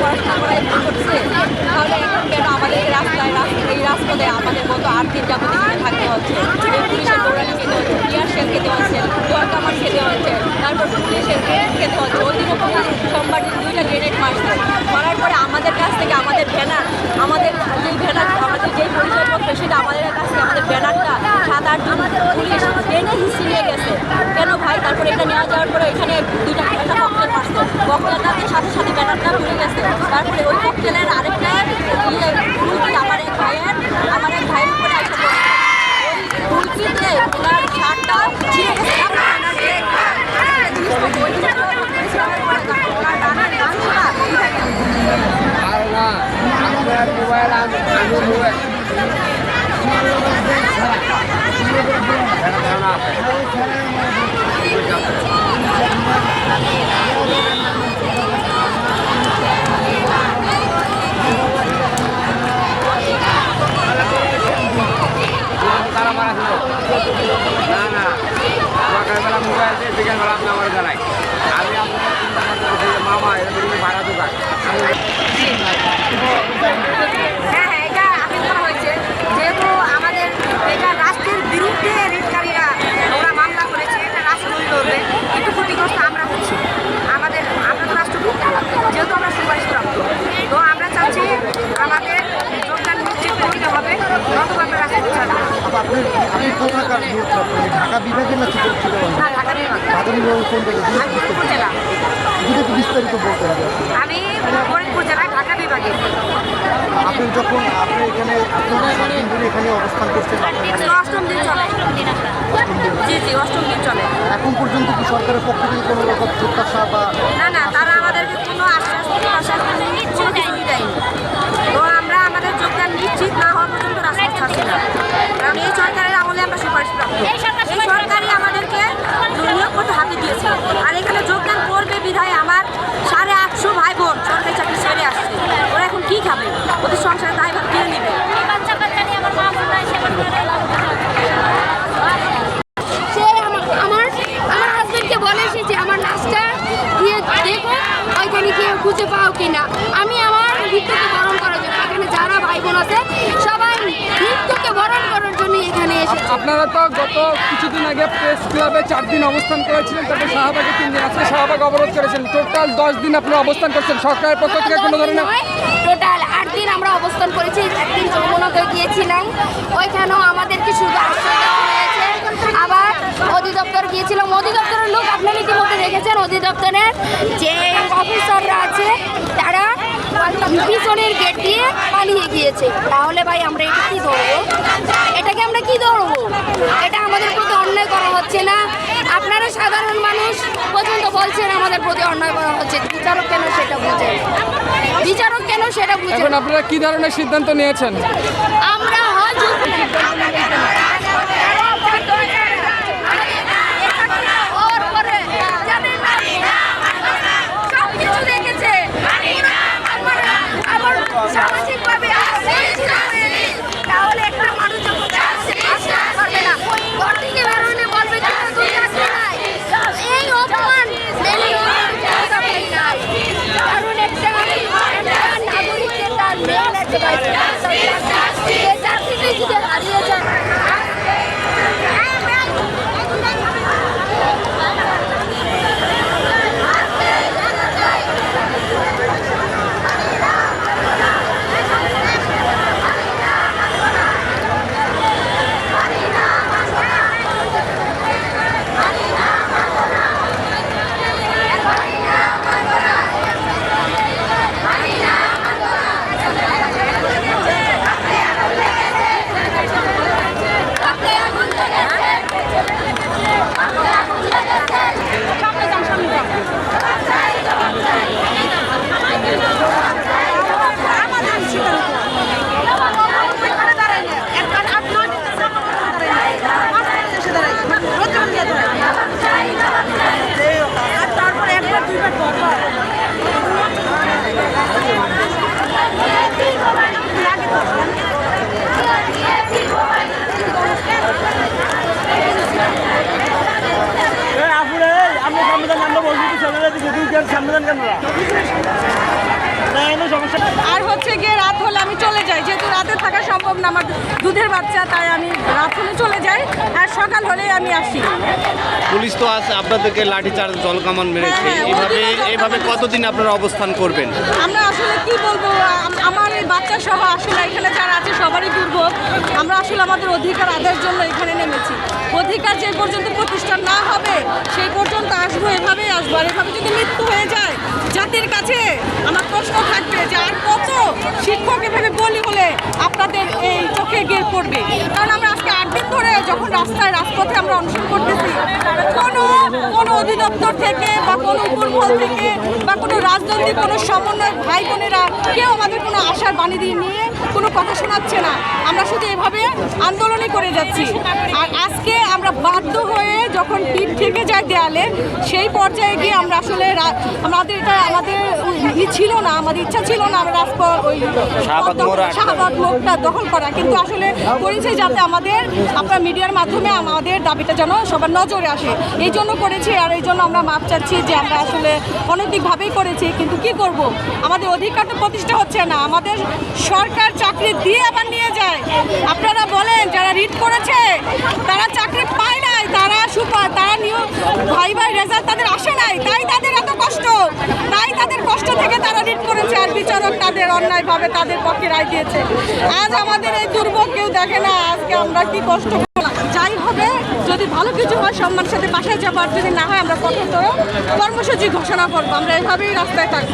পড়াশোনা করাই ভুল করছে, তাহলে এখন কেন আমাদের রাস্তায় রাস্তা, এই রাজপথে আমাদের মতো আট দিন থাকতে হচ্ছে? পুলিশের দৌড়ানি খেতে হচ্ছে, টিয়ার সেল খেতে হচ্ছে জল কামার খেতে হচ্ছে, তারপর পুলিশের গ্রেনেড খেতে হচ্ছে, ওই দিনও পুলিশ সোমবার দিন দুইটা গ্রেনেড মারছে। মারার পরে আমাদের কাছ থেকে আমাদের ব্যানার, আমাদের যেই ব্যানার, আমাদের যেই পরিচয়পত্র, সেটা আমাদের কাছ থেকে, আমাদের ব্যানারটা সাত আট দিন পুলিশ ট্রেনে তারপরে এটা নেওয়া যাওয়ার পরে এখানে দুইটা একটা ককটেল মারছে ককটেলটাতে সাথে সাথে ব্যানারটা ঘুরে গেছে। তারপরে ওই ককটেলের আরেকটা ইয়ে আমার এক ভাইয়ের, আমার এক ভাইয়ের উপরে একটা পড়ছে। ওই ফুলকিতে ওনার শার্টটা ছিঁড়ে গেছে ওই জিনিসটা ওনার ডানার গাছটা আর না আপনার মোবাইল আমি মোবাইল তারা মারা ছিল না না সকালবেলা মোবাইল দিয়ে বিকেলবেলা আপনি আমার জানাই আমি আপনার চিন্তা করতে মামা এরকম ভাড়া দোকান আমি হ্যাঁ হ্যাঁ এটা আপিল করা হয়েছে যেহেতু আমাদের এটা রাষ্ট্রের বিরুদ্ধে রেটকারীরা ওরা মামলা করেছে এটা রাষ্ট্র লড়বে কিন্তু ক্ষতিগ্রস্ত আমরা হচ্ছি আমাদের আমরা তো রাষ্ট্রপতি যেহেতু আমরা সুপারিশপ্রাপ্ত তো আমরা চাচ্ছি আমাদের যোগদান নিশ্চিত করতে হবে নতুবা আমরা রাষ্ট্রপতি ছাড়বো না। আপনি আপনি কোথাকার ঢাকা বিভাগের না ছিল ছিল বিভাগ বিভাগের। কোন জেলা। যদি একটু বিস্তারিত বলতে হবে। আমি ফরিদপুর জেলা ঢাকা বিভাগে। আপনি যখন আপনি এখানে দিন এখানে অবস্থান করছেন অষ্টম দিন চলে। জি জি অষ্টম দিন চলে। এখন পর্যন্ত কি সরকারের পক্ষ থেকে কোনো রকম প্রত্যাশা বা না না তারা আমাদেরকে কোনো আশ্বাস প্রত্যাশা কোনো কিছুই দেয়নি তো আমরা আমাদের যোগদান নিশ্চিত না হওয়া পর্যন্ত রাস্তা ছাড়ছি না কারণ এই সরকারের আমলে আমরা সুপারিশ প্রাপ্ত এই সরকারই আমাদেরকে নিয়োগ করতে হাতে দিয়েছে আর এখানে যোগদান করবে বিধায় আমার সাড়ে আটশো ভাই বোন সরকারি চাকরি ছেড়ে আসছে ওরা এখন কি খাবে ওদের সংসারে দায় ভাগ কে নেবে বাচ্চা কাচ্চা নিয়ে আমার মা বোনরা এসে আমার সে আমার আমার আমার হাজবেন্ডকে বলে এসেছে আমার নাচটা দিয়ে দেখো ওইখানে কেউ খুঁজে পাও কিনা? আমি আমার নৃত্যকে বরণ করার জন্য এখানে যারা ভাই বোন আছে সবাই নৃত্যকে বরণ করার জন্য এখানে এসেছে। আপনারা তো গত কিছুদিন আগে প্রেস ক্লাবে চার দিন অবস্থান করেছিলেন তারপর শাহবাগে তিন দিন আজকে শাহবাগ অবরোধ করেছেন। টোটাল দশ দিন আপনারা অবস্থান করছেন সরকারের পক্ষ থেকে কোনো ধরনের টোটাল আট দিন আমরা অবস্থান করেছি একদিন যমুনাতে গিয়েছিলাম। ওইখানেও আমাদেরকে শুধু আশ্রয় হয়েছে। আবার অধিদপ্তর গিয়েছিলাম অধিদপ্তরের যে অফিসাররা আছে তারা পিছনের গেট দিয়ে পালিয়ে গিয়েছে। তাহলে ভাই আমরা এটা কী ধরবো? এটাকে আমরা কি ধরবো? এটা আমাদের প্রতি অন্যায় করা হচ্ছে না। আপনারা সাধারণ মানুষ পর্যন্ত বলছেন আমাদের প্রতি অন্যায় করা হচ্ছে। বিচারক কেন সেটা বুঝে বিচারক কেন সেটা বুঝে আপনারা কি ধরনের সিদ্ধান্ত নিয়েছেন? আমরা হয় ¡Viva! আপনি সংবিধান আমরা বলছি সংবিধান দিকে দুই সাংবিধান কেন আর হচ্ছে গিয়ে রাত হলে আমি চলে যাই। যেহেতু রাতে থাকা সম্ভব না আমার দুধের বাচ্চা তাই আমি রাত হলে চলে যাই আর সকাল হলেই আমি আসি। পুলিশ তো আছে আপনাদেরকে লাঠিচার্জ জলকামান মেরেছে। হ্যাঁ, হ্যাঁ, এইভাবে এইভাবে কতদিন আপনারা অবস্থান করবেন? আমরা আসলে কি বলব আমার এই বাচ্চা সহ আসলে এখানে যারা আছে সবারই দুর্ভোগ। আমরা আসলে আমাদের অধিকার আদায়ের জন্য এখানে নেমেছি। অধিকার যে পর্যন্ত প্রতিষ্ঠা না হবে সেই পর্যন্ত আসব এভাবেই আসব। আর এভাবে যদি মৃত্যু হয়ে যায় জাতির কাছে আমার প্রশ্ন থাকবে যে আর কত শিক্ষক এভাবে বলি হলে আপনাদের এই চোখে গিয়ে পড়বে? কারণ আমরা আজকে আট দিন ধরে যখন রাস্তায়, রাজপথে আমরা অনশন করতেছি, কোনো কোনো অধিদপ্তর থেকে বা কোনো উপরমহল থেকে বা কোনো রাজনৈতিক কোনো সমন্বয় ভাই বোনেরা কেউ আমাদের কোনো আশার বাণী দিয়ে নিয়ে কোনো কথা শোনাচ্ছে না। আমরা শুধু এভাবে আন্দোলনই করে যাচ্ছি। আর আজকে আমরা বাধ্য হয়ে যখন পিঠ থেকে যায় দেয়ালে সেই পর্যায়ে গিয়ে আমরা আসলে আমাদের এটা আমাদের ই ছিল না আমাদের ইচ্ছা ছিল না আমরা ওই শাহবাগ মোড় মোড়টা দখল করা। কিন্তু আসলে করেছে যাতে আমাদের আপনার মিডিয়ার মাধ্যমে আমাদের দাবিটা যেন সবার নজরে আসে। এই জন্য করেছি আর এই জন্য আমরা মাপ চাচ্ছি যে আমরা আসলে অনৈতিকভাবেই করেছি, কিন্তু কি করব? আমাদের অধিকার তো প্রতিষ্ঠা হচ্ছে না। আমাদের সরকার চাকরি দিয়ে আবার নিয়ে যায়। আপনারা বলেন, যারা রিট করেছে, তারা চাকরি পায় নাই, তারা সুপার তারা নিয়োগ ভাই ভাই রেজাল্ট তাদের আসে নাই, তাই তাদের এত কষ্ট। তাই তাদের কষ্ট থেকে তারা রিট করেছে আর বিচারক তাদের অন্যায়ভাবে তাদের পক্ষে রায় দিয়েছে। আজ আমাদের এই দুর্ভোগ কেউ দেখে না, আজকে আমরা কি কষ্ট। যাই হবে, যদি ভালো কিছু হয় সম্মানের সাথে বাসায় যাব, আর যদি না হয় আমরা কঠোরতর কর্মসূচি ঘোষণা করব। আমরা এভাবেই রাস্তায় থাকব।